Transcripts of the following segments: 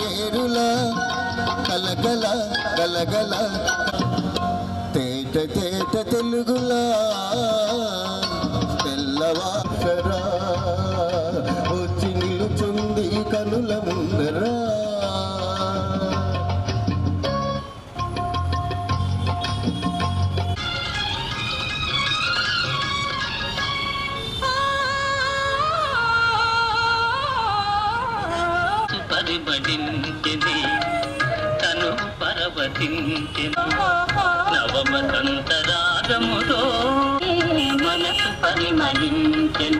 తేరుల కలగల కలగల తేట తేట తెలుగులా నవమ నవమతంతరాగములో మనసు పరిమళించెను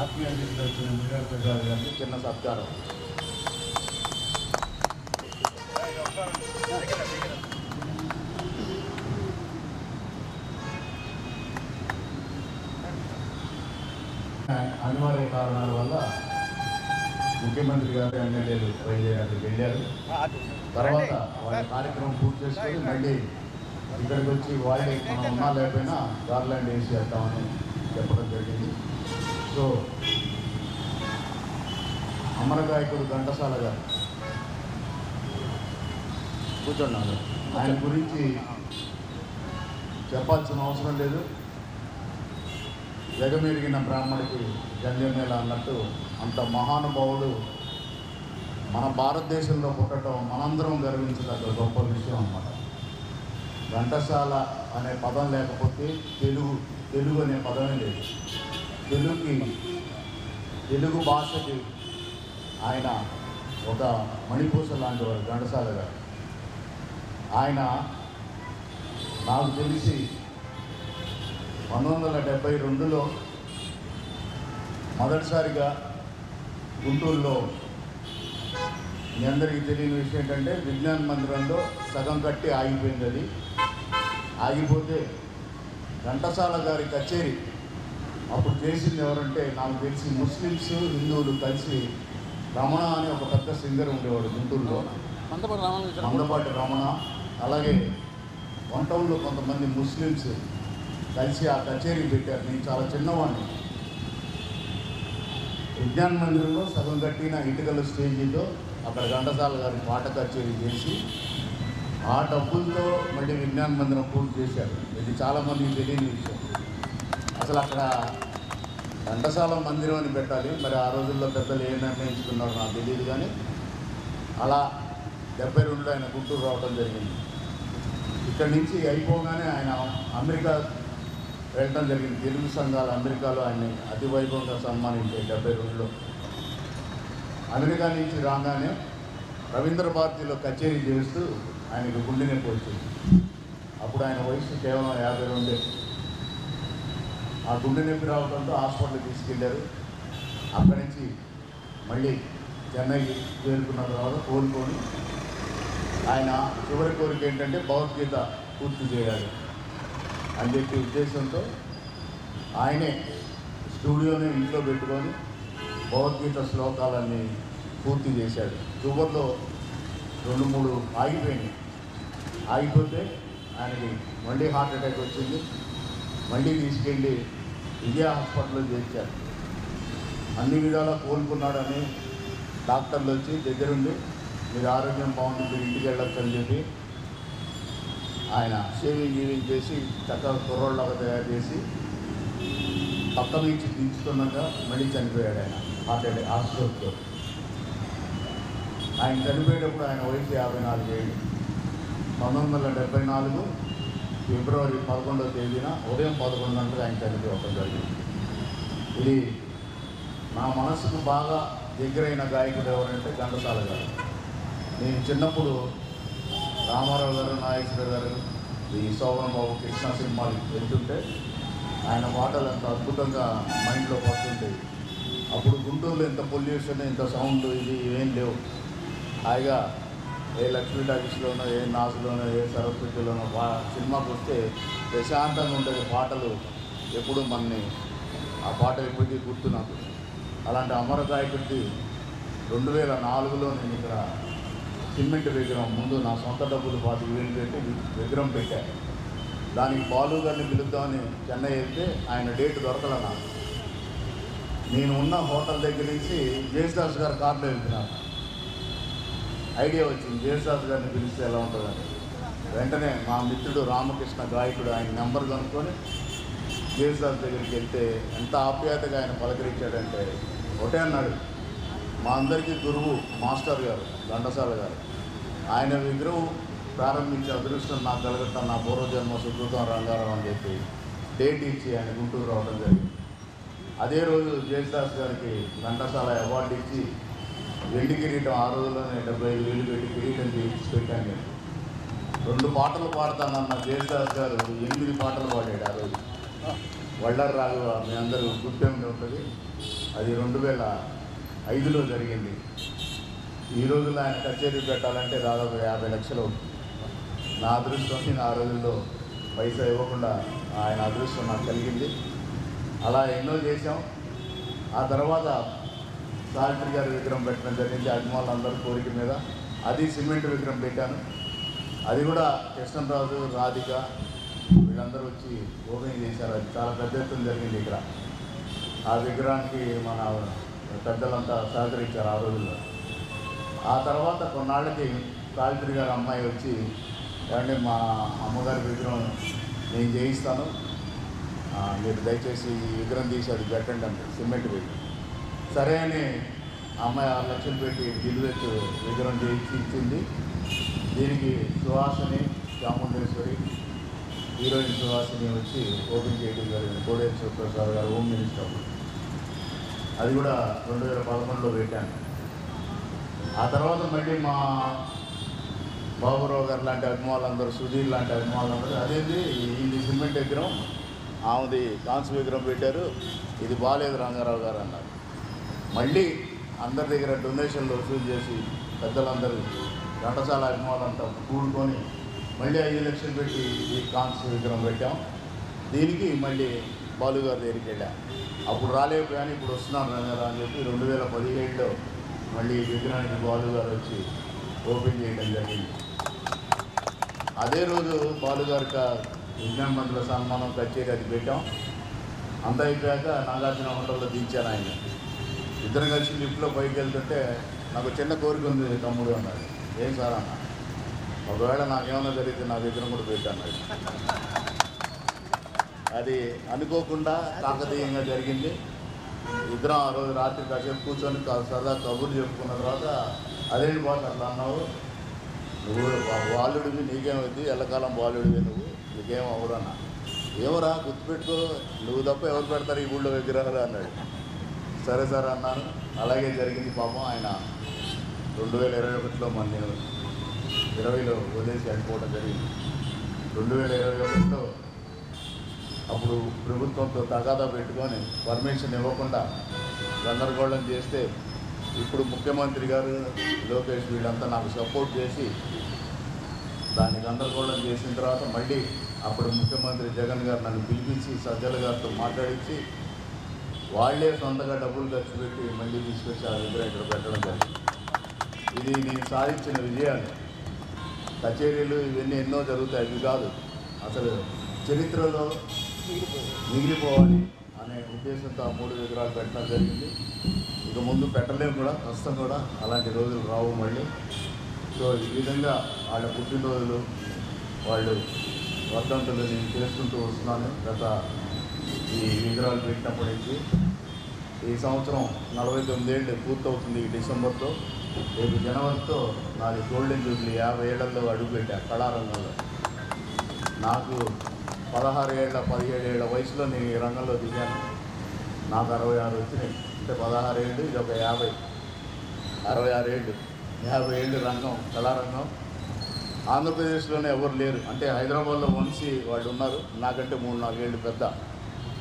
ఆత్మీయ అతిథిగా వచ్చిన మీరా ప్రసాద్ గారికి చిన్న అనివార్య కారణాల వల్ల ముఖ్యమంత్రి గారు ఎమ్మెల్యేలు బయలుదేరి వెళ్ళారు. తర్వాత వాళ్ళ కార్యక్రమం పూర్తి చేసుకొని మళ్ళీ ఇక్కడికి వచ్చి వాళ్ళే మనం ఉన్నా లేకపోయినా గార్లాండ్ వేసి వెళ్తామని చెప్పడం జరిగింది. సో అమర గాయకుడు ఘంటసాల గారు. కూర్చున్నాను ఆయన గురించి చెప్పాల్సిన అవసరం లేదు. జగమెరిగిన బ్రాహ్మడికి జంజమేళ అన్నట్టు అంత మహానుభావుడు మన భారతదేశంలో పుట్టడం మనందరం గర్వించదగ్గ గొప్ప విషయం అన్నమాట. ఘంటసాల అనే పదం లేకపోతే తెలుగు తెలుగు అనే పదమే లేదు. తెలుగుకి తెలుగు భాషకి ఆయన ఒక మణిపూస లాంటి వారు ఘంటసాల గారు. ఆయన నాకు తెలిసి పంతొమ్మిది వందల డెబ్బై రెండులో మొదటిసారిగా గుంటూరులో మీ అందరికీ తెలియని విషయం ఏంటంటే విజ్ఞాన మందిరంలో సగం కట్టి ఆగిపోయింది అది. ఆగిపోతే ఘంటసాల గారి కచేరీ అప్పుడు చేసింది ఎవరంటే నాకు తెలిసి ముస్లిమ్స్ హిందువులు కలిసి రమణ అనే ఒక పెద్ద సింగర్ ఉండేవాడు గుంటూరులో. మందపాటి రమణ అలాగే వంటంలో కొంతమంది ముస్లిమ్స్ కలిసి ఆ కచేరీ పెట్టారు. నేను చాలా చిన్నవాడిని. విజ్ఞాన మందిరంలో సగం కట్టిన ఇటుకల స్టేజీతో అక్కడ ఘంటసాల గారి పాట కచేరీ చేసి ఆ డబ్బులతో మళ్ళీ విజ్ఞాన మందిరం పూర్తి చేశారు. ఇది చాలామందికి తెలియని విషయం. అసలు అక్కడ ఘంటసాల మందిరం అని పెట్టాలి. మరి ఆ రోజుల్లో పెద్దలు ఏం నిర్ణయించుకున్నారో నాకు తెలియదు కానీ అలా డెబ్బై రెండులో ఆయన గుంటూరు రావడం జరిగింది. ఇక్కడి నుంచి అయిపోగానే ఆయన అమెరికా వెళ్ళడం జరిగింది. తెలుగు సంఘాలు అమెరికాలో ఆయన్ని అతి వైభవంగా సన్మానించాయి డెబ్బై రెండులో. అమెరికా నుంచి రాగానే రవీంద్ర భారతిలో కచేరీ చేస్తూ ఆయనకు గుండె నొప్పి వచ్చింది. అప్పుడు ఆయన వయసు కేవలం యాభై రెండే. ఆ గుండె నొప్పి రావడంతో హాస్పిటల్కి తీసుకెళ్ళారు అక్కడి నుంచి మళ్ళీ చెన్నై చేరుకున్న తర్వాత కోలుకొని ఆయన చివరి కోరిక ఏంటంటే భగవద్గీత పూర్తి చేయాలి అని చెప్పి ఉద్దేశంతో ఆయనే స్టూడియోని ఇంట్లో పెట్టుకొని భగవద్గీత శ్లోకాలన్నీ పూర్తి చేశాడు. చివరిలో రెండు మూడు ఆగిపోయినాయి. ఆగిపోతే ఆయనకి మళ్ళీ హార్ట్ అటాక్ వచ్చింది. మళ్ళీ తీసుకెళ్ళి విజయ హాస్పిటల్లో చేర్చారు. అన్ని విధాలా కోలుకున్నాడని డాక్టర్లు వచ్చి దగ్గరుండి మీరు ఆరోగ్యం బాగుంది మీరు ఇంటికి వెళ్ళొచ్చు అని చెప్పి ఆయన షేవింగ్ గీవింగ్ చేసి చక్కగా కుర్రోళ్ళగా తయారు చేసి పక్క నుంచి దించుకున్నాక మళ్ళీ చనిపోయాడు ఆయన. హార్ట్ అటాక్ హార్ట్ స్ట్రోక్తో. ఆయన చనిపోయేటప్పుడు ఆయన వయసు యాభై నాలుగు ఏళ్ళు. పంతొమ్మిది వందల డెబ్బై నాలుగు ఫిబ్రవరి పదకొండవ తేదీన ఉదయం పదకొండు గంటలకు ఆయన చనిపోవడం జరిగింది. ఇది నా మనసుకు బాగా దగ్గరైన గాయకుడు ఎవరంటే ఘంటసాల గారు. నేను చిన్నప్పుడు రామారావు గారు నాగేశ్వర గారు ఈ శోభన్ బాబు కృష్ణ సినిమాలు వెళ్తుంటే ఆయన పాటలు ఎంత అద్భుతంగా మైండ్లో పడుతుంటాయి అప్పుడు గుంటూరులో ఇంత పొల్యూషన్ ఇంత సౌండ్ ఇది ఏం లేవు. హాయిగా ఏ లక్ష్మీ టాకీస్లోనో ఏ నాసులోనో ఏ సరస్వతిలోనో బా సినిమాకి వస్తే ప్రశాంతంగా ఉండే పాటలు ఎప్పుడు మనని ఆ పాట ఎప్పటికీ గుర్తు నాకు. అలాంటి అమర గాయకుడికి రెండు వేల నాలుగులో నేను ఇక్కడ సిమెంట్ విగ్రహం ముందు నా సొంత డబ్బులు పాతి వేలు పెట్టి విగ్రహం పెట్టాను దానికి బాలు గారిని పిలుద్దామని చెన్నై వెళ్తే ఆయన డేట్ దొరకల నాకు. నేను ఉన్న హోటల్ దగ్గర నుంచి జేసుదాస్ గారు కార్లో వెళ్తున్నాను. ఐడియా వచ్చింది. జేసుదాస్ గారిని పిలిస్తే ఎలా ఉంటుందని. వెంటనే మా మిత్రుడు రామకృష్ణ గాయకుడు ఆయన నెంబర్ కనుక్కొని జేసుదాస్ దగ్గరికి వెళ్తే ఎంత ఆప్యాయతగా ఆయన పలకరించాడంటే ఒకటే అన్నాడు మా అందరికీ గురువు మాస్టర్ గారు ఘంటసాల గారు. ఆయన విగ్రహం ప్రారంభించే అదృష్టం నాకు కలగటం నా పూర్వజన్మ సుకృతం రంగారావు అని చెప్పి డేట్ ఇచ్చి ఆయన గుంటూరు రావడం జరిగింది. అదే రోజు జయదాస్ గారికి ఘంటసాల అవార్డు ఇచ్చి వెండి కిరీటం ఆ రోజుల్లోనే డెబ్బై ఐదు వేలు పెట్టి కిరీటం చేయించి పెట్టాను నేను. రెండు పాటలు పాడతానన్న జయదాస్ గారు ఎనిమిది పాటలు పాడాడు ఆ రోజు. వళ్ళర్ రాఘవ మీ అందరూ గుర్తే ఉంటుంది. అది రెండు వేల ఐదులో జరిగింది. ఈ రోజుల్లో ఆయన కచేరీ పెట్టాలంటే దాదాపు యాభై లక్షలు అవుతుంది. నా అదృష్టం నా రోజుల్లో పైసా ఇవ్వకుండా ఆయన అదృష్టం నాకు కలిగింది. అలా ఎన్నో చేశాం. ఆ తర్వాత సావిత్రి గారి విగ్రహం పెట్టడం జరిగింది. అభిమానులందరూ కోరిక మీద అది సిమెంట్ విగ్రహం పెట్టాను. అది కూడా కృష్ణరాజు రాధిక వీళ్ళందరూ వచ్చి ఓపెన్ చేశారు. అది చాలా పెద్ద ఎత్తున జరిగింది ఇక్కడ. ఆ విగ్రహానికి మన పెద్దలంతా సహకరించారు ఆ రోజుల్లో. ఆ తర్వాత కొన్నాళ్ళకి సావిత్రి గారి అమ్మాయి వచ్చి ఏమంటే మా అమ్మగారి విగ్రహం నేను చేయిస్తాను. మీరు దయచేసి ఈ విగ్రహం తీసి అది పెట్టండి అంటే సిమెంట్ విగ్రహం. సరే అని అమ్మాయి ఆరు లక్షలు పెట్టి గిల్వెట్ విగ్రహం చేయించి ఇచ్చింది దీనికి సుహాసిని చాముండేశ్వరి హీరోయిన్ సుహాసిని వచ్చి ఓపెన్ చేయడం జరిగింది. కోడేశ్వర ప్రసాద్ గారు హోమ్ మినిస్టర్. అది కూడా రెండు వేల పదకొండులో పెట్టాను. ఆ తర్వాత మళ్ళీ మా బాబురావు గారు లాంటి అభిమానులందరూ సుధీర్ లాంటి అభిమానులందరూ అదేంది? ఇది సిమెంట్ విగ్రహం ఆమెది కాన్స్ విగ్రహం పెట్టారు. ఇది బాగాలేదు రంగారావు గారు అన్నారు. మళ్ళీ అందరి దగ్గర డొనేషన్లు వసూలు చేసి పెద్దలందరూ ఘంటసాల అభిమానులంతా కూడుకొని మళ్ళీ ఐదు లక్షలు పెట్టి ఈ కాన్స్ విగ్రహం పెట్టాం. దీనికి మళ్ళీ బాలుగారి దగ్గరికి వెళ్ళాం. అప్పుడు రాలేకపోయాను ఇప్పుడు వస్తున్నాను రంగారా అని చెప్పి రెండు వేల పదిహేడులో మళ్ళీ విగ్రహానికి బాలుగారు వచ్చి ఓపెన్ చేయడం జరిగింది. అదే రోజు బాలుగారికి విజ్ఞాన మంత్రుల సన్మానం కచేరీ అది పెట్టాం. అంత అయిపోయాక నాగార్జున హోటల్లో దించాను ఆయన. ఇద్దరు కలిసి లిఫ్ట్లో పైకి వెళ్తుంటే నాకు చిన్న కోరిక ఉంది తమ్ముడు అన్నాడు. ఏం సార్ అన్న ఒకవేళ నాకేమైనా జరిగితే నా దగ్గర కూడా పెట్టన్నాడు అది అనుకోకుండా కాకతీయంగా జరిగింది. ఇద్దరం ఆ రోజు రాత్రి కాసేపు కూర్చొని సరదా కబుర్లు చెప్పుకున్న తర్వాత అదే బాట అట్లా అన్నావు? నువ్వు బాలుడివి నీకేమైంది? ఎల్లకాలం బాలుడివి నువ్వు? నీకేం అవ్వడన్నా ఏమరా గుర్తుపెట్టుకో. నువ్వు తప్ప ఎవరు పెడతారు ఈ ఊళ్ళో విగ్రహాలు అన్నాడు. సరే సరే అన్నాను. అలాగే జరిగింది పాపం. ఆయన రెండు వేల ఇరవై ఒకటిలో మన నేను ఇరవైలో వదిలేసి వెళ్ళిపోవడం జరిగింది. రెండు వేల ఇరవై ఒకటిలో అప్పుడు ప్రభుత్వంతో తగాదా పెట్టుకొని పర్మిషన్ ఇవ్వకుండా గందరగోళం చేస్తే ఇప్పుడు ముఖ్యమంత్రి గారు లోకేష్ వీళ్ళంతా నాకు సపోర్ట్ చేసి దాన్ని గందరగోళం చేసిన తర్వాత మళ్ళీ అప్పుడు ముఖ్యమంత్రి జగన్ గారు నన్ను పిలిపించి సజ్జల గారితో మాట్లాడించి వాళ్ళే సొంతగా డబ్బులు ఖర్చు పెట్టి మళ్ళీ తీసుకొచ్చి ఆ విగ్రహం ఇక్కడ పెట్టడం జరిగింది. ఇది నేను సాధించిన విజయాలు. కచేరీలు ఇవన్నీ ఎన్నో జరుగుతాయి. ఇవి కాదు. అసలు చరిత్రలో మిగిలిపోవాలి అనే ఉద్దేశంతో ఆ మూడు విగ్రహాలు పెట్టడం జరిగింది. ఇక ముందు పెట్టలేము కూడా. ప్రస్తుతం కూడా అలాంటి రోజులు రావు మళ్ళీ. సో ఈ విధంగా వాళ్ళ పుట్టినరోజులు వాళ్ళు వర్ధంతులు నేను చేసుకుంటూ వస్తున్నాను. గత ఈ విగ్రహాలు పెట్టినప్పటి నుంచి ఈ సంవత్సరం నలభై తొమ్మిదేళ్ళు పూర్తవుతుంది ఈ డిసెంబర్తో రేపు జనవరితో నాది గోల్డెన్ జూబ్లీ యాభై ఏళ్ళలో అడుగుపెట్టా కళారంగంలో. నాకు పదహారు ఏళ్ళ పదిహేడు ఏళ్ళ వయసులో నేను ఈ రంగంలో దిగాను. నాకు అరవై ఆరు వచ్చినాయి. అంటే పదహారు ఏళ్ళు ఇది ఒక యాభై. అరవై ఆరు ఏళ్ళు. యాభై ఏళ్ళు రంగం కళారంగం. ఆంధ్రప్రదేశ్లోనే ఎవరు లేరు. అంటే హైదరాబాద్లో వంశీ వాళ్ళు ఉన్నారు. నాకంటే మూడు నాలుగేళ్ళు పెద్ద.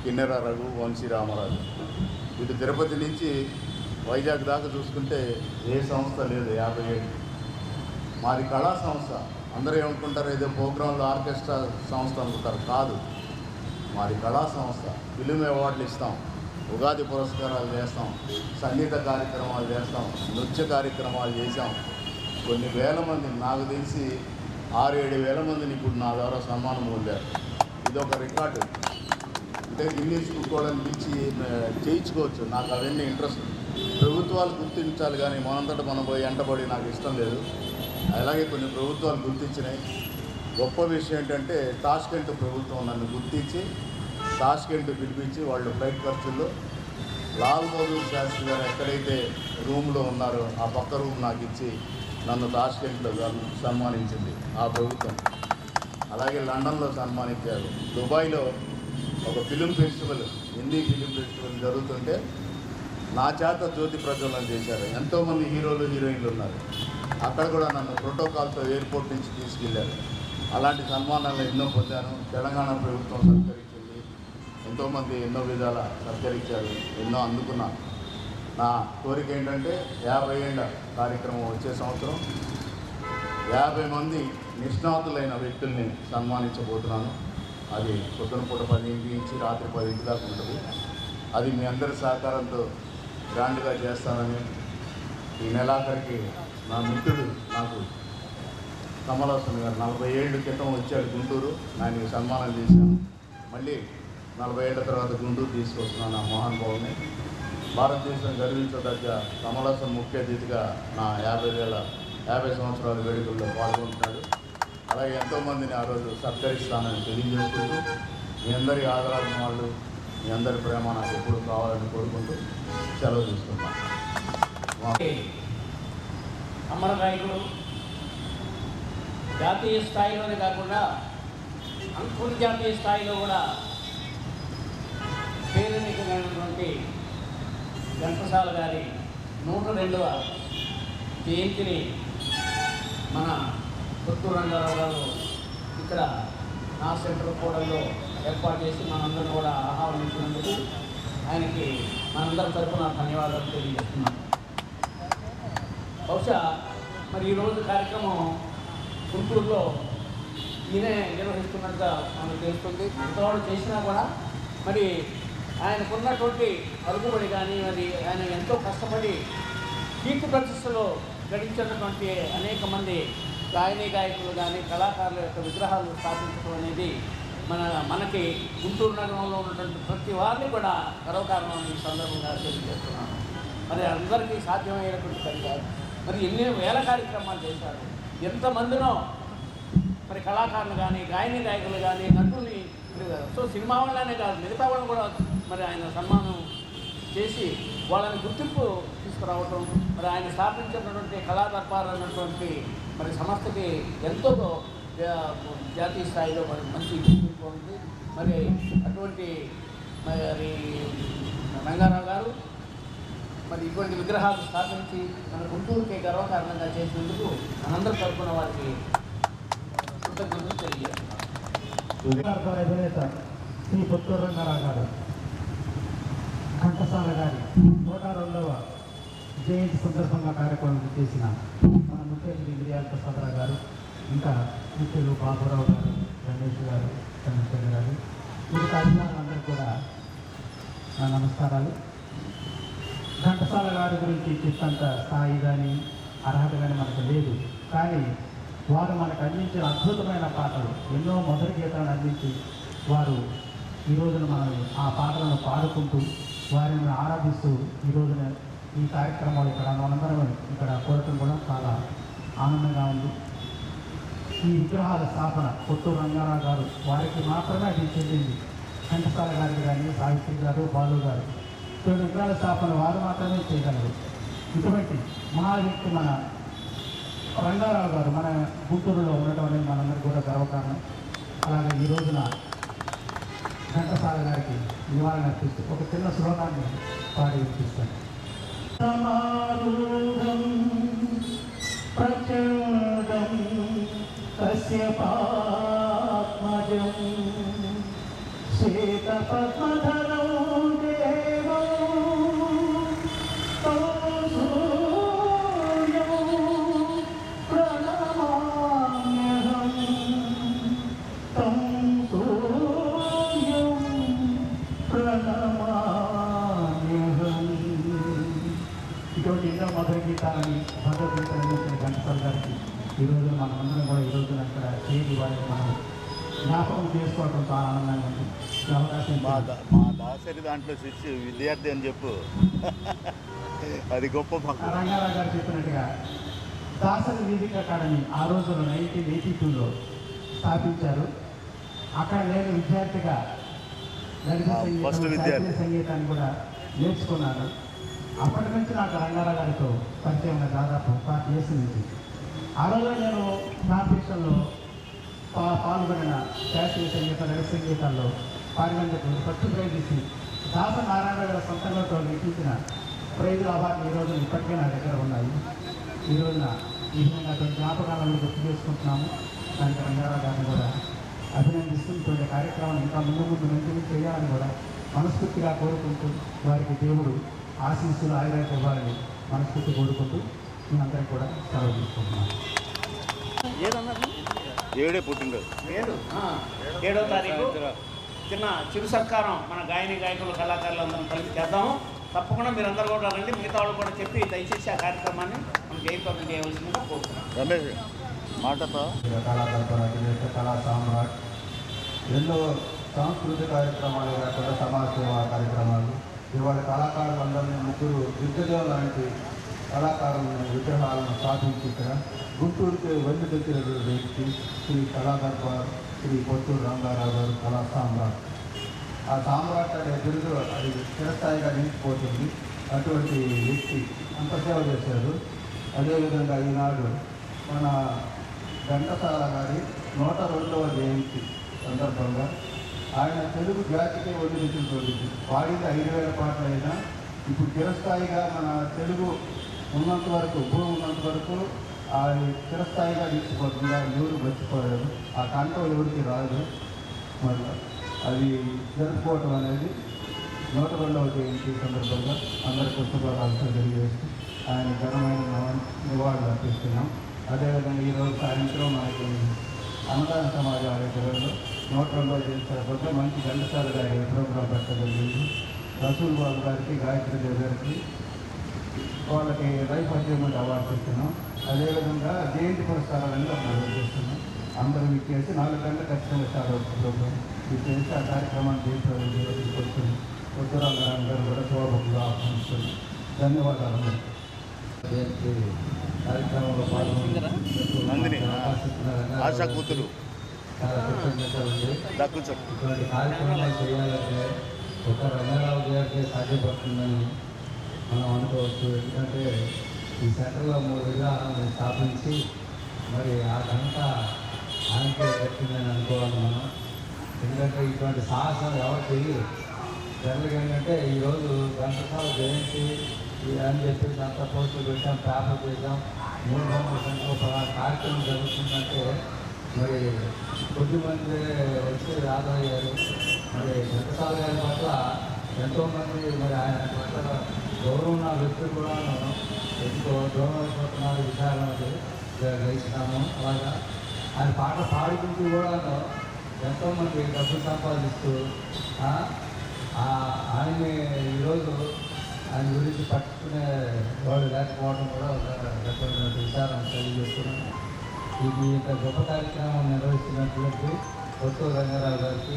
కిన్నెర రఘు వంశీ రామరాజు ఇటు తిరుపతి నుంచి వైజాగ్ దాకా చూసుకుంటే ఏ సంస్థ లేదు యాభై ఏడు. మాది కళా సంస్థ. అందరూ ఏమనుకుంటారు ఏదో ప్రోగ్రాంలో ఆర్కెస్ట్రా సంస్థ అనుకుంటారు. కాదు. మాది కళా సంస్థ. ఫిలిం అవార్డులు ఇస్తాం. ఉగాది పురస్కారాలు చేస్తాం. సంగీత కార్యక్రమాలు చేస్తాం. నృత్య కార్యక్రమాలు చేశాం. కొన్ని వేల మంది నాకు తెలిసి ఆరు ఏడు వేల మందిని ఇప్పుడు నా ద్వారా సన్మానం పొందారు. ఇదొక రికార్డు. అంటే గిన్నీస్ బుక్ పిలిచి చేయించుకోవచ్చు. నాకు అవన్నీ ఇంట్రెస్ట్ ప్రభుత్వాలు గుర్తించాలి కానీ మనంతటా మనం పోయి ఎంటబడి నాకు ఇష్టం లేదు. అలాగే కొన్ని ప్రభుత్వాలు గుర్తించినాయి. గొప్ప విషయం ఏంటంటే తాష్కెంట్ ప్రభుత్వం నన్ను గుర్తించి తాష్కెంట్ పిలిపించి వాళ్ళు ఫ్లైట్ ఖర్చుల్లో లాల్ బహదూర్ శాస్త్రి గారు ఎక్కడైతే రూమ్లో ఉన్నారో ఆ పక్క రూమ్ నాకు ఇచ్చి నన్ను తాష్కెంట్లో సన్మానించింది ఆ ప్రభుత్వం. అలాగే లండన్లో సన్మానించారు. దుబాయ్లో ఒక film festival Hindi film festival జరుగుతుంటే నా చేత జ్యోతి ప్రజ్వలన చేశారు. ఎంతోమంది హీరోలు హీరోయిన్లు ఉన్నారు. అక్కడ కూడా నన్ను ప్రోటోకాల్తో ఎయిర్పోర్ట్ నుంచి తీసుకెళ్ళారు అలాంటి సన్మానాలు ఎన్నో పొందాను. తెలంగాణ ప్రభుత్వం సత్కరించింది. ఎంతోమంది ఎన్నో విధాల సత్కరించారు. ఎన్నో అందుకున్నాను నా కోరిక ఏంటంటే యాభై ఏళ్ళ కార్యక్రమం వచ్చే సంవత్సరం యాభై మంది నిష్ణాతులైన వ్యక్తుల్ని సన్మానించబోతున్నాను. అది పొద్దున పూట పదింటి నుంచి రాత్రి పదింటి దాకా ఉంటుంది. అది మీ అందరి సహకారంతో గ్రాండ్గా చేస్తానని ఈ నెలాఖరికి నా మిత్రుడు నాకు కమలాసన్ గారు నలభై ఏళ్ళ క్రితం వచ్చాడు గుంటూరు. ఆయనకి సన్మానం చేశాను. మళ్ళీ నలభై ఏళ్ళ తర్వాత గుంటూరు తీసుకొస్తున్నాను ఆ మోహన్ బాబుని భారతదేశం గర్వించదగ్గ కమలాసన్ ముఖ్య అతిథిగా నా యాభై వేల యాభై సంవత్సరాల వేడుకల్లో పాల్గొంటున్నాడు. అలాగే ఎంతోమందిని ఆ రోజు సత్కరిస్తానని తెలియజేసుకుంటూ మీ అందరి ఆదరాలను వాళ్ళు మీ అందరి ప్రేమ నాకు ఎప్పుడు కావాలని కోరుకుంటూ సెలవు తీసుకుంటాను అమర నాయకుడు జాతీయ స్థాయిలోనే కాకుండా అంతర్జాతీయ స్థాయిలో కూడా పేరెన్నికమైనటువంటి ఘంటసాల గారి నూట రెండవ జయంతిని మన పుత్తూరు రంగారావు గారు ఇక్కడ నా సెంటర్ కూడల్లో ఏర్పాటు చేసి మనందరం కూడా ఆహ్వానించినందుకు ఆయనకి మనందరి తరఫున ధన్యవాదాలు తెలియజేస్తున్నాను. బహుశా మరి ఈరోజు కార్యక్రమం గుంటూరులో ఈయనే నిర్వహిస్తున్నట్టుగా మనకు తెలుస్తుంది. ఇంతవాడు చేసినా కూడా మరి ఆయనకున్నటువంటి అరుగుబడి కానీ మరి ఆయన ఎంతో కష్టపడి కీర్తి ప్రతిష్టలో గడించినటువంటి అనేక మంది గాయని గాయకులు కానీ కళాకారుల యొక్క విగ్రహాలు స్థాపించడం అనేది మన మనకి గుంటూరు నగరంలో ఉన్నటువంటి ప్రతి వారిని కూడా గర్వకారణం ఈ సందర్భంగా తెలియజేస్తున్నాను. మరి అందరికీ సాధ్యమయ్యేటువంటి పని కాదు. మరి ఎన్ని వేల కార్యక్రమాలు చేశారు? ఎంతమందినో మరి కళాకారులు కానీ గాయని గాయకులు కానీ నటుల్ని సో సినిమా వాళ్ళనే కాదు మిగతా వాళ్ళని కూడా మరి ఆయన సన్మానం చేసి వాళ్ళని గుర్తింపు తీసుకురావటం మరి ఆయన స్థాపించినటువంటి కళా దర్బార్ అన్నటువంటి మరి సంస్థకి ఎంతో జాతీయ స్థాయిలో మరి మంచి గుర్తింపు ఉంది. మరి అటువంటి మరి రంగారావు గారు మరి ఇటువంటి విగ్రహాలు స్థాపించి మన గుంటూరుకే గర్వకారణంగా చేసినందుకు మనందరూ తరపున వారికి కృతజ్ఞతలు తెలియజేస్తున్నాను అధినేత శ్రీ పుత్తూరు రంగారావు గారు ఘంటసాల గారి నూట రెండవ జయంతి సందర్భంగా కార్యక్రమం చేసిన మన ఇంద్రియాల ప్రసాదరావు గారు ఇంకా ముఖ్యులు బాబురావు గారు రమేష్ గారు చంద్రశేఖర్ గారు. మిగతా అధికారులందరూ కూడా నా నమస్కారాలు. ఘంటసాల గారి గురించి చెప్పంత స్థాయి కానీ అర్హత కానీ మనకు లేదు. కానీ వారు మనకు అందించిన అద్భుతమైన పాటలు ఎన్నో మొదటి గీతాలను అందించి వారు ఈ రోజున మనం ఆ పాటలను పాడుకుంటూ వారిని ఆరాధిస్తూ ఈ రోజున ఈ కార్యక్రమాలు ఇక్కడ మనందరం ఇక్కడ కోరటం కూడా చాలా ఆనందంగా ఉంది ఈ విగ్రహాల స్థాపన కొత్త రంగారావు గారు వారికి మాత్రమే అది చెందింది. ఘంటసాల గారికి కానీ సావిత్రి గారు బాలు గారు. ఇటువంటి విగ్రహాల స్థాపన వారు మాత్రమే చేయగలరు. ఇటువంటి మహా వ్యక్తి మన రంగారావు గారు మన గుంటూరులో ఉండటం అనేది మనందరికీ కూడా గర్వకారణం. అలాగే ఈ రోజున ఘంటసాల గారికి నివారణ అర్పిస్తూ ఒక చిన్న శ్లోకాన్ని పాడి వినిపిస్తాను సమారూఢం ప్రచండం కశ్యపాత్మజం శ్వేతపద్మధరం దేవం తం సూర్యం ప్రణమామ్యహం తం సూర్యం ప్రణమామ్యహం ఇటువంటి ఎన్నో మధుర గీతాలని భగవద్గీతలు అందించిన ఘంటసాల గారికి ఈరోజు మనమందరం కూడా ఈరోజు అక్కడ చేరి వారికి మనం జ్ఞాపకం చేసుకోవడం చాలా ఆనందంగా ఉంది. మా దాసరి దాంట్లో శిష్యు విద్యార్థి అని చెప్పు. అది గొప్ప రంగారావు గారు చెప్పినట్టుగా దాసరి మ్యూజిక్ అకాడమీ ఆ రోజుల్లో నైన్టీన్ ఎయిటీ టూలో స్థాపించారు. అక్కడ నేను విద్యార్థిగా లలిత సంగీతం, సంగీతాన్ని కూడా నేర్చుకున్నాను. అప్పటి నుంచి నాకు రంగారావు గారితో పరిచయం ఉన్న దాదాపు పార్టీ చేసి నుంచి. ఆ రోజు నేను కాంపిటీషన్లో పా పాల్గొనిన శాస్త్రీయ సంగీత లలిత సంగీతాల్లో పాల్గొనేందుకు ఫస్ట్ ప్రైజ్ ఇచ్చి దాస నారాయణ గారి సొంతంగా నిర్మించిన ప్రైజ్ అవార్డులు ఈ రోజు ఇప్పటికే నా దగ్గర ఉన్నాయి. ఈ రోజున ఈ విధంగా జ్ఞాపకాలను గుర్తు చేసుకుంటున్నాము. దానికి రంగారావు గారిని కూడా అభినందిస్తూ కార్యక్రమాన్ని ఇంకా ముందు ముందు మంచి చేయాలని కూడా మనస్ఫూర్తిగా కోరుకుంటూ వారికి దేవుడు ఆశీస్సులు ఆయుర్వేద ఇవ్వాలని మనస్ఫూర్తి కోరుకుంటూ మీ అందరికీ కూడా సెలవు తీసుకుంటున్నాను. ఏడే పుట్టినరోజు? ఏడు. ఆ, ఏడో తారీఖు చిన్న చిరు సత్కారం మన గాయని గాయకులు కళాకారులు అందరం కలిసి చేద్దాము. తప్పకుండా మీరందరూ కూడా రండి. మిగతా వాళ్ళు కూడా చెప్పి దయచేసి ఆ కార్యక్రమాన్ని మనం జయప్రదం చేయవలసిందిగా కోరుతున్నాం. రమేష్ మాటతో. కళా కల్పన కళా సామ్రాట్ ఎన్నో సాంస్కృతిక కార్యక్రమాలు కాకుండా సమాజ సేవా కార్యక్రమాలు ఇవాళ కళాకారులందరినీ ముగ్గురు దిగ్గజం లాంటి కళాకారులను విగ్రహాలను స్థాపించి ఇక్కడ గుంటూరుకి వెన్ను దగ్గర వ్యక్తి శ్రీ కళాదర్బార్ శ్రీ పొత్తూరు రంగారావు గారు కళా సామ్రాట్. ఆ సామ్రాట్ అనే బిరుదు అది చిరస్థాయిగా నిలిచిపోతుంది. అటువంటి వ్యక్తి అంత సేవ చేశారు. అదేవిధంగా ఈనాడు మన ఘంటసాల గారి నూట రెండవ జయంతి సందర్భంగా ఆయన తెలుగు జాతికి వదిలించినటువంటి పాడింది ఐదు వేల పాటలు అయినా ఇప్పుడు చిరస్థాయిగా మన తెలుగు ఉన్నంత వరకు భూమి ఉన్నంత వరకు అది చిరస్థాయిగా నిలిచిపోతుంది? ఆయన ఎవరు మర్చిపోయారు ఆ కంట్రోల్ ఎవరికి రాదు. మరి అది జరుపుకోవటం అనేది నూట రెండవ జయంతి సందర్భంగా అందరి శుభాకాంక్షలు తెలియజేస్తూ ఆయన ఘనమైన నివాళులు అర్పిస్తున్నాం. అదేవిధంగా ఈరోజు సాయంత్రం మనకి అన్నదాన ఆయన ఆరోగ్యంలో రెండవ జయంతి సందర్భంగా మంచి ఘంటసాల గారి ప్రోగ్రాం పెట్టడం జరిగింది రసూల్ బాబు గారికి గాయత్రి దేవి గారికి వాళ్ళకి లైఫ్ అచీవ్మెంట్ అవార్డు ఇస్తున్నాం అదేవిధంగా జయంతి పురస్కారాలన్నీ అప్పుడు చేస్తున్నాం అందరూ ఇచ్చేసి నాలుగు గంటల ఖచ్చితంగా అవుతుంది ప్రోగ్రామ్ ఇచ్చేసి ఆ కార్యక్రమాన్ని తీసుకొస్తుంది ఉత్తరాంధ్ర గారు కూడా శోభకుగా ఆహ్వానిస్తుంది ధన్యవాదాలు కార్యక్రమంలో పాల్గొని నందిని, అవకాశం ఇచ్చిన రంగారావు ఆశా కూతురు. చాలా కృతజ్ఞతలు ఉంది ఇటువంటి కార్యక్రమాలు చేయాలంటే ఒక రంగారావు గారికి సాధ్యపడుతుందని మనం అనుకోవచ్చు. ఎందుకంటే ఈ సెంటర్లో మూడు విగ్రహాలను స్థాపించి మరి ఆ ఘనత ఆయనకే దక్కిందని అనుకోవాలి మనం. ఎందుకంటే ఇటువంటి సాహసం ఎవరు చేయరు జనరల్గా ఏంటంటే ఈరోజు ఘంటసాల జయంతి అని చెప్పేసి అంతా పోస్టులు పెట్టాం పేపర్ చేసాం మూడు వందల సంఖ్యలో కార్యక్రమం జరుగుతుందంటే మరి కొద్దిమంది వచ్చి రాదయ్యారు మరి ఘంటసాల గారి పట్ల ఎంతోమంది మరి ఆయన పట్ల గౌరవం ఉన్న వ్యక్తులు కూడా ఎంతో దూరం విషయాలను గ్రహిస్తాము అలాగా ఆయన పాట పాడుకుంటూ కూడాను ఎంతోమంది డబ్బు సంపాదిస్తూ ఆ, ఈరోజు ఆయన గురించి పట్టుకునే వాళ్ళు లేకపోవడం కూడా ఒక రకమైన విచారం తెలియజేస్తున్నాను ఇది ఇంత గొప్ప కార్యక్రమం నిర్వహిస్తున్నటువంటి కొత్త రంగారావు గారికి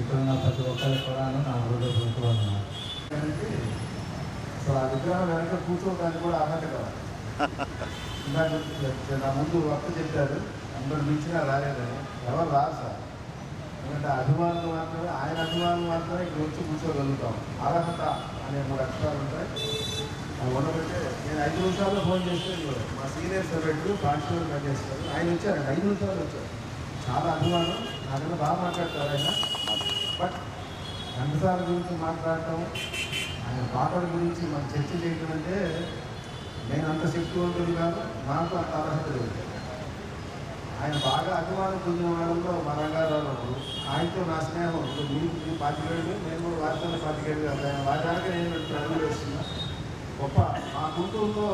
ఇక్కడ ఉన్న ప్రతి ఒక్కరికి కూడా నా హృదయపూర్వకమైన సో ఆ విగ్రహం వెనక కూర్చోవడానికి కూడా అర్హత కదా నా ముందు వక్త చెప్పారు అందరు మించినా రాలేదని ఎవరు రారు సార్? ఎందుకంటే అభిమానులు మాత్రమే ఆయన అభిమానులు మాత్రమే ఇక్కడ వచ్చి కూర్చోగలుగుతాం. అర్హత అనే మూడు అక్షరాలు ఉంటాయి. ఉండబట్టే నేను ఐదు నిమిషాల్లో ఫోన్ చేస్తే మా సీనియర్ సభ్యుడు కాన్స్టిట్యూట్ పనిచేస్తారు ఆయన వచ్చారు ఐదు నిమిషాలు వచ్చారు. చాలా అభిమానం నాకన్నా బాగా మాట్లాడతారు ఆయన. బట్ ఘంటసాల గురించి మాట్లాడటం ఆయన పాటల గురించి మనం చర్చ చేయడం అంటే నేను అంత శక్తివంతుడు కాదు నాకు అంత అర్హత లేదు. ఆయన బాగా అభిమానం పొందిన వాళ్ళలో మా రంగారావు ఒకరు. ఆయనతో నా స్నేహం ఇప్పుడు మీకు పాతికేళ్ళు నేను కూడా వారితోనే పాతికేళ్ళు కాదు ఆయన వారి నేను అడుగు చేస్తున్నాను గొప్ప మా గుంటూరులో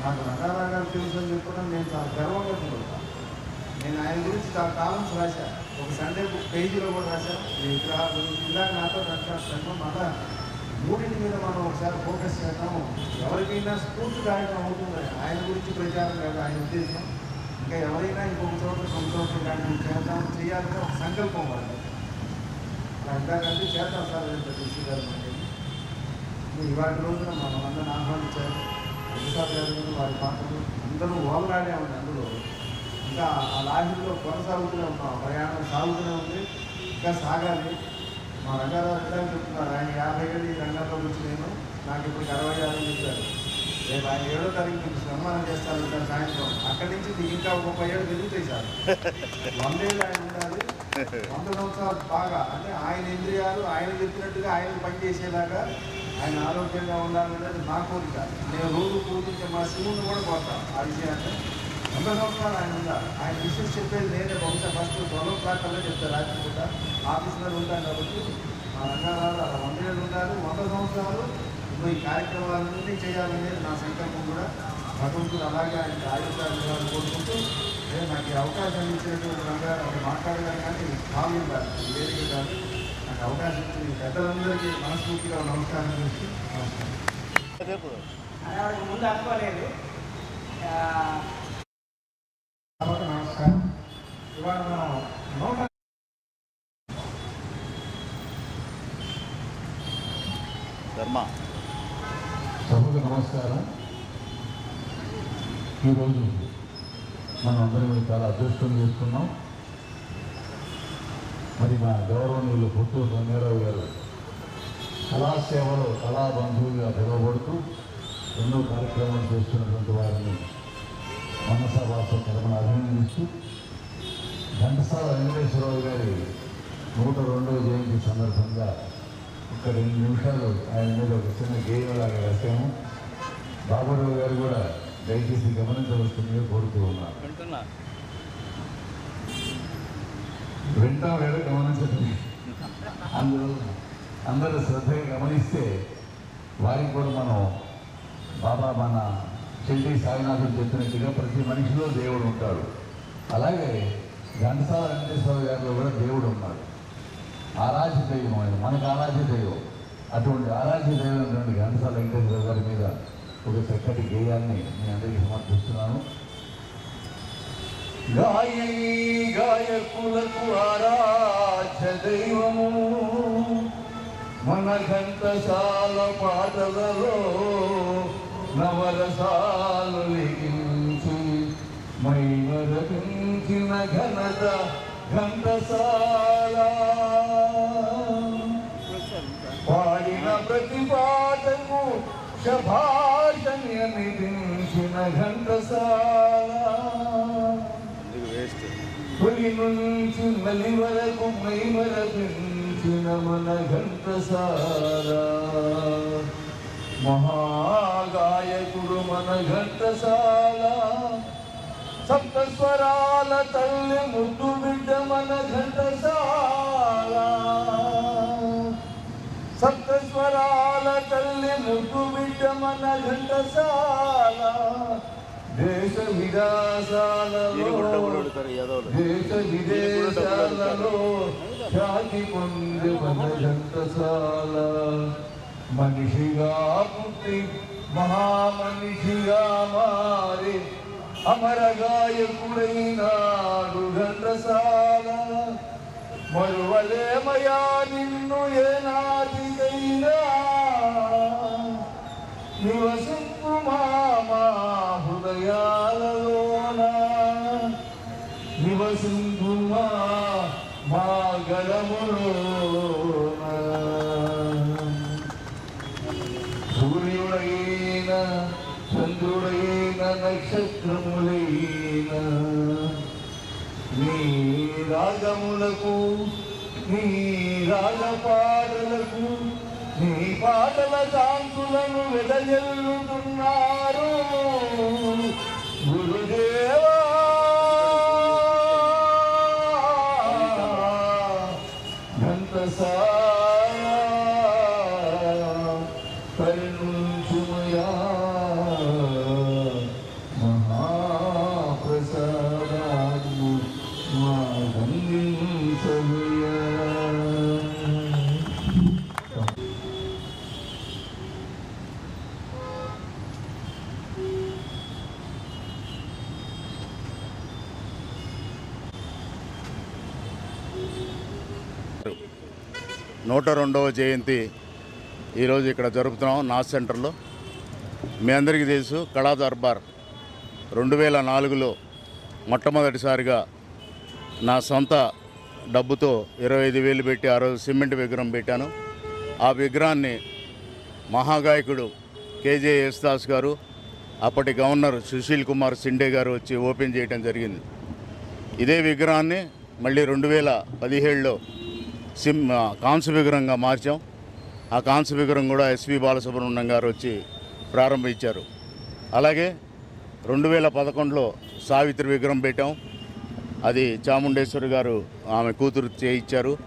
నాకు రంగారావు గారు తెలుసు అని చెప్పడం నేను చాలా గర్వంగా ఫీల్ అవుతాను నేను ఆయన గురించి చాలా కాలమ్స్ రాశాను ఒక సండే బుక్ పేజీలో కూడా రాశాను ఈ విగ్రహాల గురించి ఇలాగ నాతో రక్షణ మన మూడింటి మీద మనం ఒకసారి ఫోకస్ చేద్దాము. ఎవరికైనా స్ఫూర్తిదాయకం అవుతుంది. ఆయన గురించి ప్రచారం కాదు ఆయన ఉద్దేశం. ఇంకా ఎవరైనా ఇంకొక చోట కొన్ని చోట్ల కానీ చేద్దాం చేయాలని ఒక సంకల్పం వాళ్ళు ఇందాకంటే చేద్దాం సార్ అని చెప్పి గారు మనకి ఇవాటి రోజున మనం అందరిని ఆహ్వానించారు. అధికారులు గారు వారి పాత్రలు అందరూ ఓలలాడేమండి అందులో. ఇంకా ఆ లాహిల్లో కొనసాగుతూనే ఉన్నాం ప్రయాణం సాగుతూనే ఉంది ఇంకా సాగాలి. మా రంగారావు ఇందాక చెప్తున్నారు ఆయన యాభై ఏళ్ళు ఈ రంగంలో వచ్చి నేను నాకు ఇప్పుడు అరవై ఆరు చెప్పారు. రేపు ఆయన ఏడో తారీఖు మీకు సన్మానం చేస్తారు సాయంత్రం. అక్కడి నుంచి మీకు ఇంకా ఒక ముప్పై ఏళ్ళు పెరుగుతాయి సార్. వందేళ్ళు ఆయన ఉండాలి. వంద సంవత్సరాలు బాగా అంటే ఆయన ఇంద్రియాలు ఆయన చెప్పినట్టుగా ఆయన పనిచేసేలాగా ఆయన ఆరోగ్యంగా ఉండాలనేది నా కోరిక. నేను రోజు పూజించే మా శివుని కూడా కోరుతాను. ఆ విషయాన్ని వంద సంవత్సరాలు ఆయన ఉండాలి ఆయన విషయం చెప్పేది నేనే బహుశా ఫస్ట్ ట్వెల్వ్ క్లాక్ అలా చెప్తాను రాత్రి పూట. ఆఫీస్లో ఉంటాను కాబట్టి మా రంగారావు అలా వంద ఏళ్ళు ఉండాలి. వంద సంవత్సరాలు ఇప్పుడు ఈ కార్యక్రమాలన్నీ చేయాలనేది నా సంకల్పం కూడా. భగవంతుడు అలాగే ఆయన ఆయుష్యాలను కోరుకుంటూ నేను నాకు ఈ అవకాశం ఇచ్చినటువంటి రంగారావు ఒక కానీ భావ్యం కాదు ఈ కాదు. నాకు అవకాశం ఇచ్చిన పెద్దలందరికీ మనస్ఫూర్తిగా నమస్కారం చేస్తూ నమస్కారం. ముందు అనుకోలేదు. నమస్కారం. ఇవాళ మనం నూట సభకు నమస్కారం. ఈరోజు మనం అందరం చాలా అదృష్టం చేసుకున్నాం. మరి మా గౌరవనీయులు పుత్తూరు రంగారావు గారు కళాసేవలో కళాబంధువుగా పిలువబడుతూ ఎన్నో కార్యక్రమాలు చేస్తున్నటువంటి వారిని మనసావాస తరపున అభినందిస్తూ ఘంటసాల వెంకటేశ్వరరావు గారి నూట రెండవ జయంతి సందర్భంగా ఒక రెండు నిమిషాలు ఆయన మీద ఒక చిన్న గేయలాగా రాశాము. బాబురావు గారు కూడా దయచేసి గమనించవలసిందిగా కోరుతూ ఉన్నారు వింటాం వేరే గమనించండి అందరూ అందరూ శ్రద్ధగా గమనిస్తే వారికి కూడా మనం బాబా మన చెల్లి సాయినాథుడు చెప్పినట్టుగా ప్రతి మనిషిలో దేవుడు ఉంటాడు. అలాగే ఘంటసాల వెంకటేశ్వర గారిలో కూడా దేవుడు ఉన్నాడు. ఆరాధ్య దైవం ఆయన. మనకు ఆరాధ్య దైవం. అటువంటి ఆరాధ్య దైవం ఘంటసాల వెంకటేశ్వర గారి మీద ఒక చక్కటి గేయాన్ని నేను అందరికీ సమర్పిస్తున్నాను. గాయని గాయకులకు ఆరాధ్య దైవము. మన ఘంటసాల పాటలలో నవరసాలు లిగించి మైమరపించిన ఘనత ఘంటసాల. పాడిన ప్రతి పాటకు శభాషని నిధించిన ఘంటసాల. తొలి నుంచి నలి వరకు మైమరపించిన మన ఘంటసాల మహాగాయకుడు మన ఘంటసాల సప్త స్వరాల తల్లి ముద్దు బిడ్డ మన ఘంటసాల సప్త స్వరాల తల్లి ముద్దు బిడ్డ మన ఘంటసాల దేశ విలాసాలలో దేశ విదేశాలలో ఖ్యాతి పొంది మన ఘంటసాల మనిషిగా పుట్టి మహామనిషిగా మారి అమర గాయకుడైనాడు ఘంటసాల. మరువలేమయా నిన్ను ఏనా నక్షత్రములైన నీ రాజ రాగములకు నీ రాగపాటలకు నీ పాటల కాంతులను వెదజల్లుతున్నారు. గురుదేవా! ఘంటసా నూట రెండవ జయంతి ఈరోజు ఇక్కడ జరుపుతున్నాం నాస్ సెంటర్లో. మీ అందరికీ తెలుసు కళా దర్బార్ రెండు వేల నాలుగులో మొట్టమొదటిసారిగా నా సొంత డబ్బుతో ఇరవై ఐదు వేలు పెట్టి ఆ రోజు సిమెంట్ విగ్రహం పెట్టాను. ఆ విగ్రహాన్ని మహాగాయకుడు కేజే యేసుదాస్ గారు అప్పటి గవర్నర్ సుశీల్ కుమార్ సిండే గారు వచ్చి ఓపెన్ చేయడం జరిగింది. ఇదే విగ్రహాన్ని మళ్ళీ రెండు వేల పదిహేడులో సిమ్ కాంస్య విగ్రహంగా మార్చాం. ఆ కాంస్య విగ్రహం కూడా ఎస్వి బాలసుబ్రహ్మణ్యం గారు వచ్చి ప్రారంభించారు. అలాగే రెండు వేల పదకొండులో సావిత్రి విగ్రహం పెట్టాం. అది చాముండేశ్వరి గారు ఆమె కూతురు చేయించారు.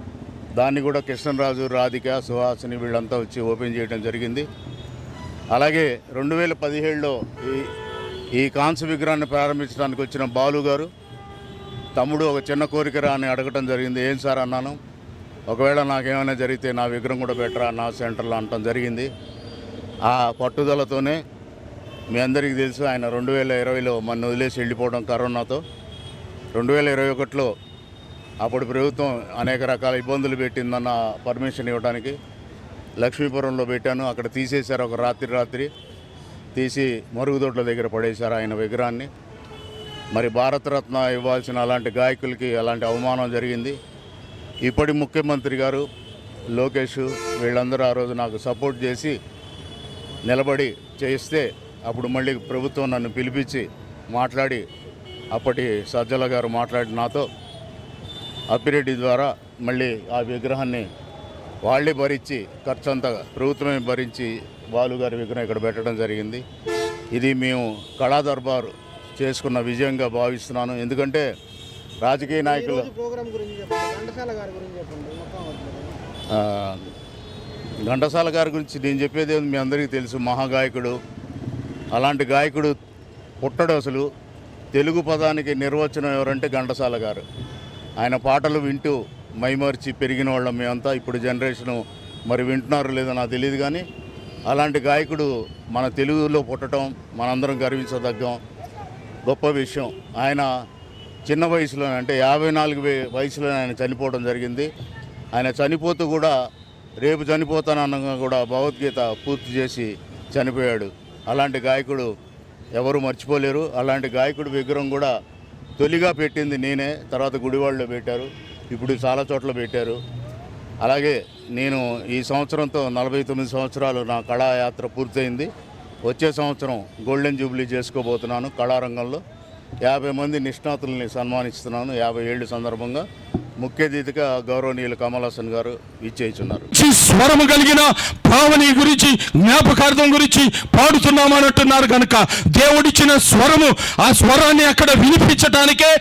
దాన్ని కూడా కృష్ణరాజు రాధిక సుహాసిని వీళ్ళంతా వచ్చి ఓపెన్ చేయడం జరిగింది. అలాగే రెండు వేల పదిహేడులో ఈ ఈ కాంస్య విగ్రహాన్ని ప్రారంభించడానికి వచ్చిన బాలు గారు తమ్ముడు ఒక చిన్న కోరికరా అని అడగటం జరిగింది. ఏం సార్ అన్నాను? ఒకవేళ నాకేమైనా జరిగితే నా విగ్రహం కూడా బెటరా నా సెంటర్లో అనటం జరిగింది. ఆ పట్టుదలతోనే మీ అందరికీ తెలుసు ఆయన రెండు వేల ఇరవైలో మన వదిలేసి వెళ్ళిపోవడం కరోనాతో. రెండు వేల ఇరవై ఒకటిలో అప్పుడు ప్రభుత్వం అనేక రకాల ఇబ్బందులు పెట్టిందన్న పర్మిషన్ ఇవ్వడానికి లక్ష్మీపురంలో పెట్టాను. అక్కడ తీసేశారు ఒక రాత్రి రాత్రి. తీసి మరుగుదొడ్ల దగ్గర పడేశారు ఆయన విగ్రహాన్ని. మరి భారతరత్న ఇవ్వాల్సిన అలాంటి గాయకులకి అలాంటి అవమానం జరిగింది. ఇప్పటి ముఖ్యమంత్రి గారు లోకేష్ వీళ్ళందరూ ఆ రోజు నాకు సపోర్ట్ చేసి నిలబడి చేయిస్తే అప్పుడు మళ్ళీ ప్రభుత్వం నన్ను పిలిపించి మాట్లాడి అప్పటి సజ్జల గారు మాట్లాడి నాతో అప్పిరెడ్డి ద్వారా మళ్ళీ ఆ విగ్రహాన్ని వాళ్ళే భరించి ఖర్చంతా ప్రభుత్వమే భరించి బాలుగారి విగ్రహం ఇక్కడ పెట్టడం జరిగింది. ఇది మేము కళా దర్బారు చేసుకున్న విజయంగా భావిస్తున్నాను. ఎందుకంటే రాజకీయ నాయకులు. ఘంటసాల గారి గురించి నేను చెప్పేది మీ అందరికీ తెలుసు. మహాగాయకుడు అలాంటి గాయకుడు పుట్టడు అసలు. తెలుగు పదానికి నిర్వచనం ఎవరంటే ఘంటసాల గారు. ఆయన పాటలు వింటూ మైమర్చి పెరిగిన వాళ్ళం మేమంతా. ఇప్పుడు జనరేషను మరి వింటున్నారో లేదో నాకు తెలియదు కానీ అలాంటి గాయకుడు మన తెలుగులో పుట్టడం మనందరం గర్వించదగ్గం గొప్ప విషయం. ఆయన చిన్న వయసులో అంటే యాభై నాలుగు వయసులో ఆయన చనిపోవడం జరిగింది. ఆయన చనిపోతూ కూడా రేపు చనిపోతానన్నగా కూడా భగవద్గీత పూర్తి చేసి చనిపోయాడు. అలాంటి గాయకుడు ఎవరు మర్చిపోలేరు. అలాంటి గాయకుడు విగ్రహం కూడా తొలిగా పెట్టింది నేనే. తర్వాత గుడివాడలో పెట్టారు. ఇప్పుడు చాలా చోట్ల పెట్టారు. అలాగే నేను ఈ సంవత్సరంతో నలభై తొమ్మిది సంవత్సరాలు నా కళాయాత్ర పూర్తయింది. వచ్చే సంవత్సరం గోల్డెన్ జూబ్లీ చేసుకోబోతున్నాను కళారంగంలో. యాభై మంది నిష్ణాతుల్ని సన్మానిస్తున్నాను. యాభై ఏళ్ళు సందర్భంగా ముఖ్య అతిథిగా గౌరవనీయులు కమల్ హాసన్ గారు ఇచ్చేస్తున్నారు శ్రీ స్వరము కలిగిన భావని గురించి జ్ఞాపకార్థం గురించి పాడుతున్నామనంటున్నారు కనుక దేవుడిచ్చిన స్వరము ఆ స్వరాన్ని అక్కడ వినిపించటానికే